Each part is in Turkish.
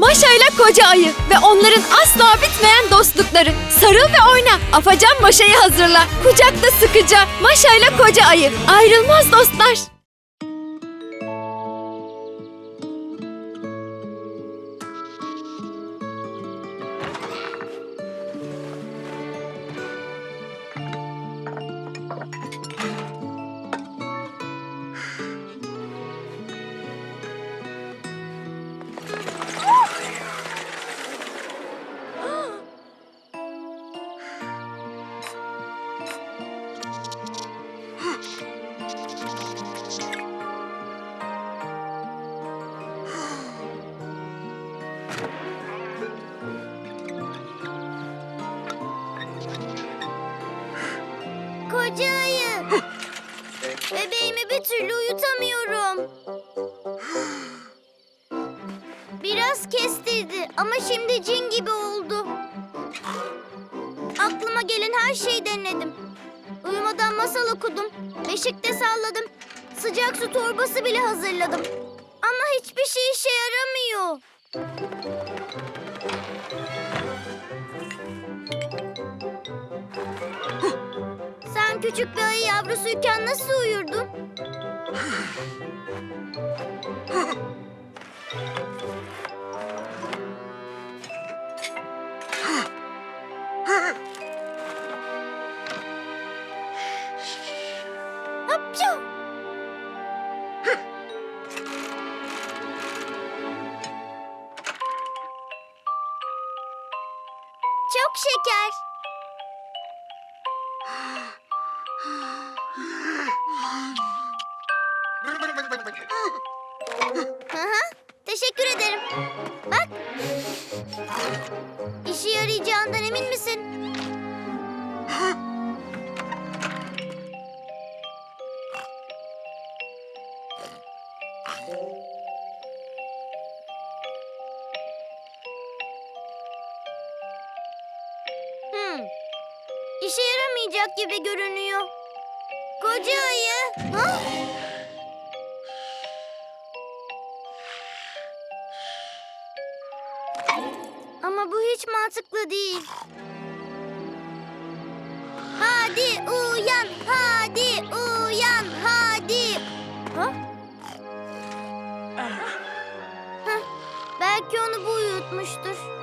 Maşa ile koca ayı ve onların asla bitmeyen dostlukları. Sarıl ve oyna. Afacan Maşa'yı hazırla. Kucakta sıkıca. Maşa ile koca ayı. Ayrılmaz dostlar. Ayı. Bebeğimi bir türlü uyutamıyorum. Biraz kestirdi ama şimdi cin gibi oldu. Aklıma gelen her şeyi denedim. Uyumadan masal okudum. Beşikte salladım. Sıcak su torbası bile hazırladım. Ama hiçbir şey işe yaramıyor. Küçük bir ayı yavrusuyken nasıl uyurdun? Hapşu! Çok şeker. Yaramayacak gibi görünüyor. Koca ayı. Ha? Ama bu hiç mantıklı değil. Hadi uyan, hadi uyan, hadi. Ha? Heh, belki onu bu uyutmuştur.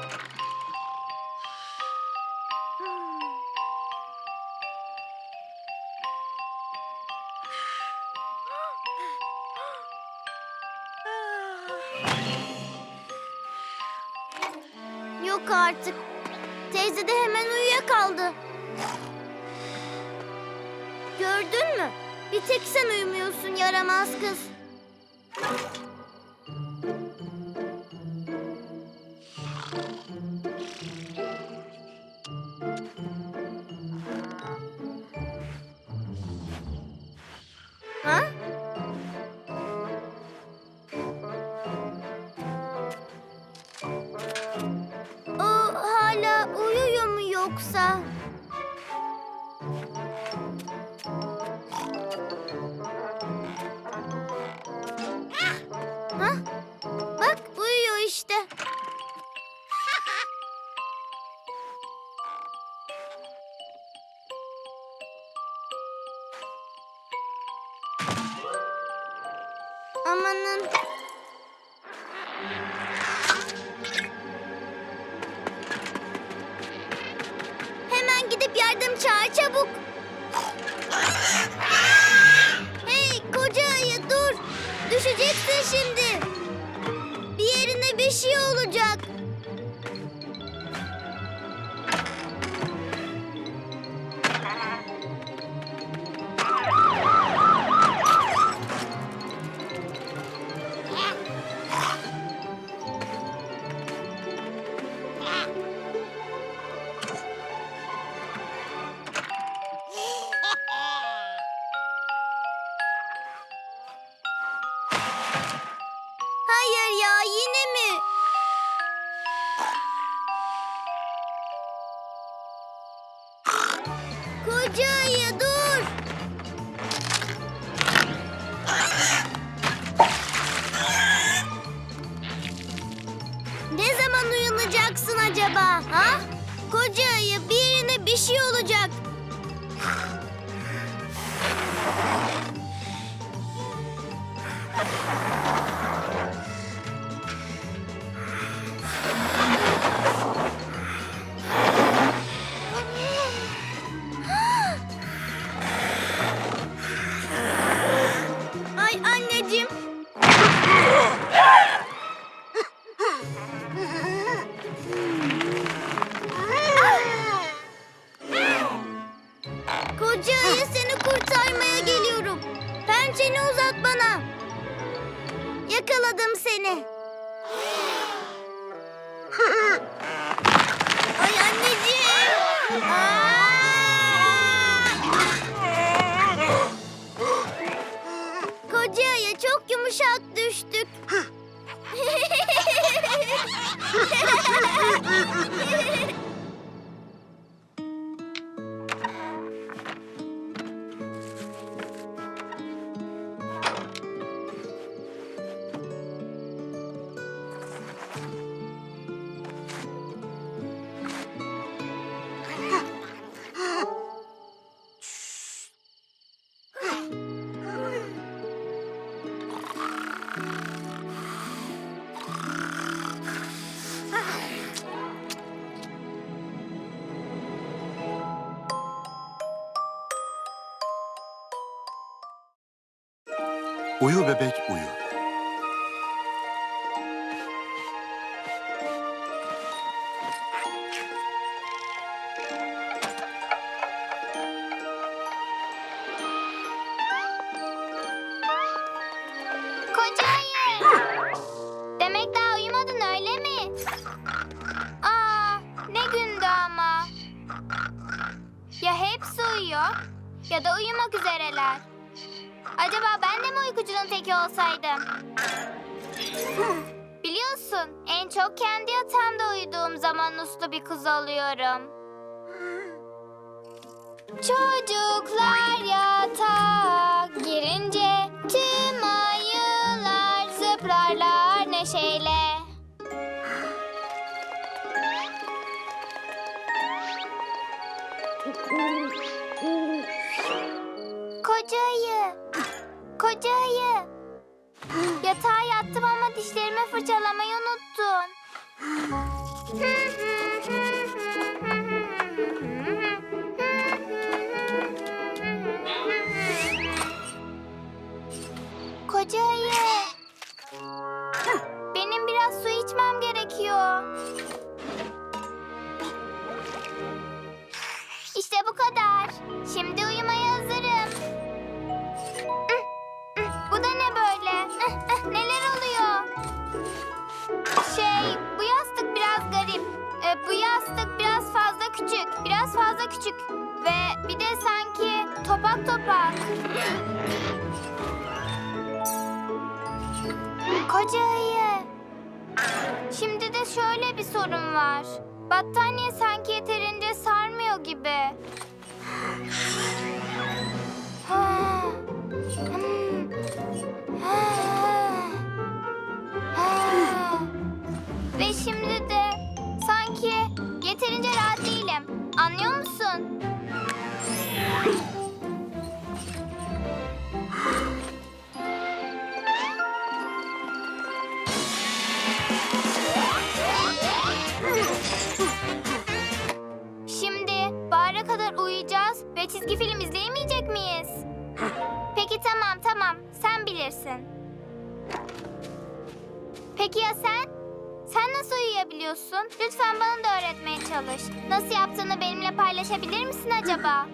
Yok artık. Teyze de hemen uyuyakaldı. Gördün mü? Bir tek sen uyumuyorsun yaramaz kız. Yoksa? Ha? Bak uyuyor işte. Amanın. Yardım çağır çabuk. Hey koca ayı dur. Düşeceksin şimdi. Şey olacak. Uyu bebek uyu. Acaba ben de mi uykucunun teki olsaydım? Biliyorsun en çok kendi yatağımda uyuduğum zaman uslu bir kız oluyorum. Çocuklar yatağa girince tüm ayılar zıplarlar neşeyle. Koca ayı, koca. Yatağa yattım ama dişlerimi fırçalamayı unuttun. Koca. Benim biraz su içmem gerekiyor. İşte bu kadar. Şimdi uyumaya küçük. Biraz fazla küçük. Ve bir de sanki topak topak. Koca ayı. Şimdi de şöyle bir sorun var. Battaniye sanki yeterince sarmıyor gibi. Hmm. Ve şimdi de Musun? Şimdi bahara kadar uyuyacağız ve çizgi film izleyemeyecek miyiz? Peki tamam tamam sen bilirsin. Peki ya sen? Uyuyabiliyorsun? Lütfen bana da öğretmeye çalış. Nasıl yaptığını benimle paylaşabilir misin acaba?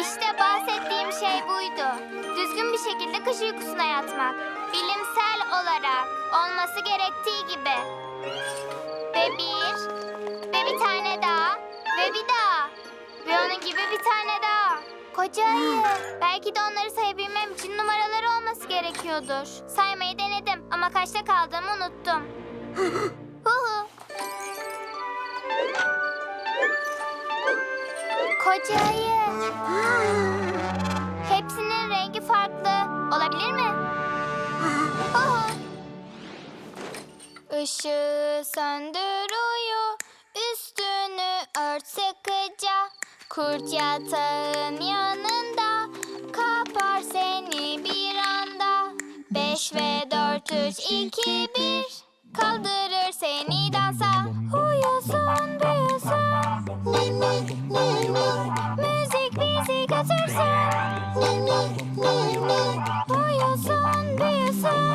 İşte bahsettiğim şey buydu. Düzgün bir şekilde kış uykusuna yatmak. Bilimsel olarak olması gerektiği gibi. Ve bir, bir tane daha, ve bir daha. Ve onun gibi bir tane daha. Koca ayı. Belki de onları sayabilmem için numaraları olması gerekiyordur. Saymayı denedim ama kaçta kaldığımı unuttum. Hu hu. Koca ayı. Hepsinin rengi farklı. Olabilir mi? Oho. Işığı söndür uyu, üstünü ört sıkıca. Kurt yatağın yanında, kapar seni bir anda. Beş ve dört, üç, iki, bir. Kaldırır seni dansa. Uyusun, büyüsün. Ninni, ninni. Müzik bizi götürsün. Ninni, ninni. Uyusun, büyüsün.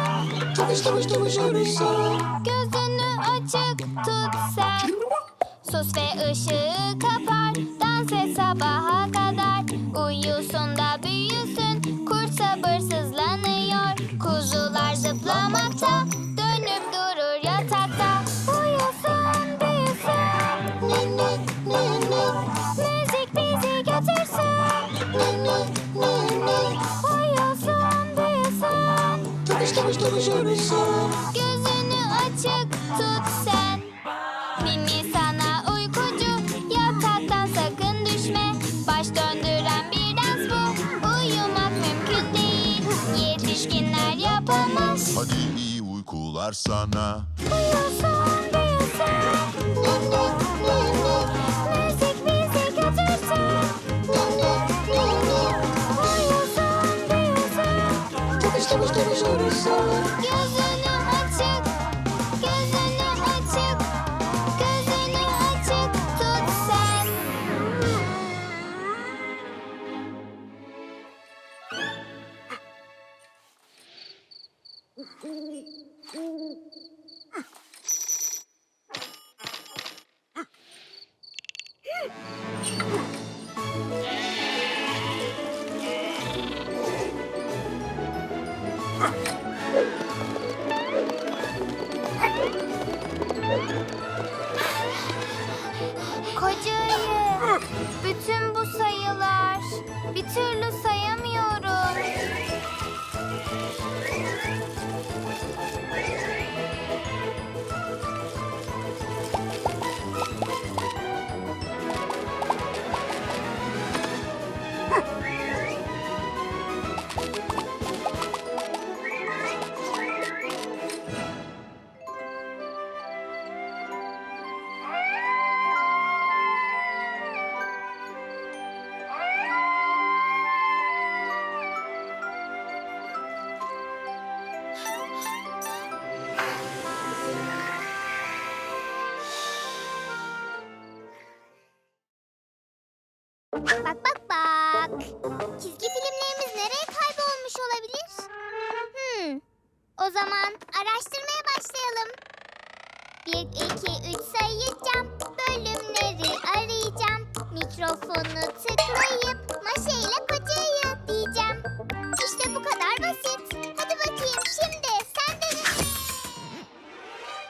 Gözünü Sus ve ışığı kapar. Hadi iyi uykular sana. Uyusun, büyüsün. Bir türlü Bak bak bak. Çizgi filmlerimiz nereye kaybolmuş olabilir? Hmm. O zaman araştırmaya başlayalım. 1, 2, 3 sayacağım. Bölümleri arayacağım. Mikrofonu tıklayıp maşeyle kocayı diyeceğim. İşte bu kadar basit.